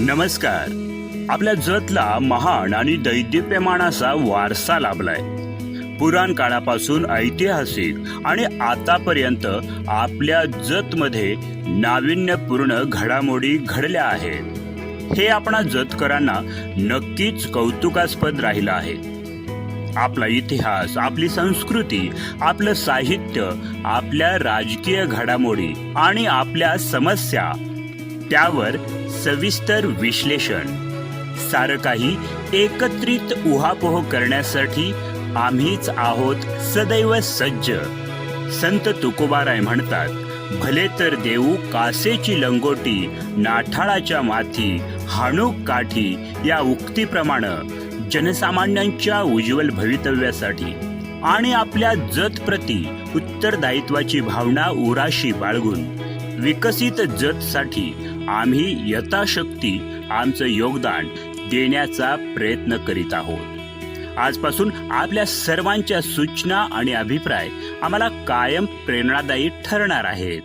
नमस्कार. आपल्या जतला महान आणि दैदिप्यमान असा वारसा लाभलाय. पुराण काळापासून ऐतिहासिक आणि आतापर्यंत आपल्या जतमध्ये नाविन्यपूर्ण घडामोडी घडल्या आहेत. हे आपणा जतकरांना नक्कीच कौतुकास्पद राहिलं आहे. आपला इतिहास आपली संस्कृती आपलं साहित्य आपल्या राजकीय घडामोडी आणि आपल्या समस्या त्यावर सविस्तर विश्लेषण. सारं काही एकत्रित उहापोह करण्यासाठी आम्हीच आहोत सदैव सज्ज. संत तुकोबाराय म्हणतात भले तर देऊ कासेची लंगोटी नाठाळाच्या माथी हाणूक काठी या उक्तीप्रमाणे जनसामान्यांच्या उज्ज्वल भवितव्यासाठी आणि आपल्या जतप्रती उत्तरदायित्वाची भावना उराशी बाळगून विकसित जतसाठी आम्ही यथाशक्ती आमचं योगदान देण्याचा प्रयत्न करीत आहोत. आजपासून आपल्या सर्वांच्या सूचना आणि अभिप्राय आम्हाला कायम प्रेरणादायी ठरणार आहेत.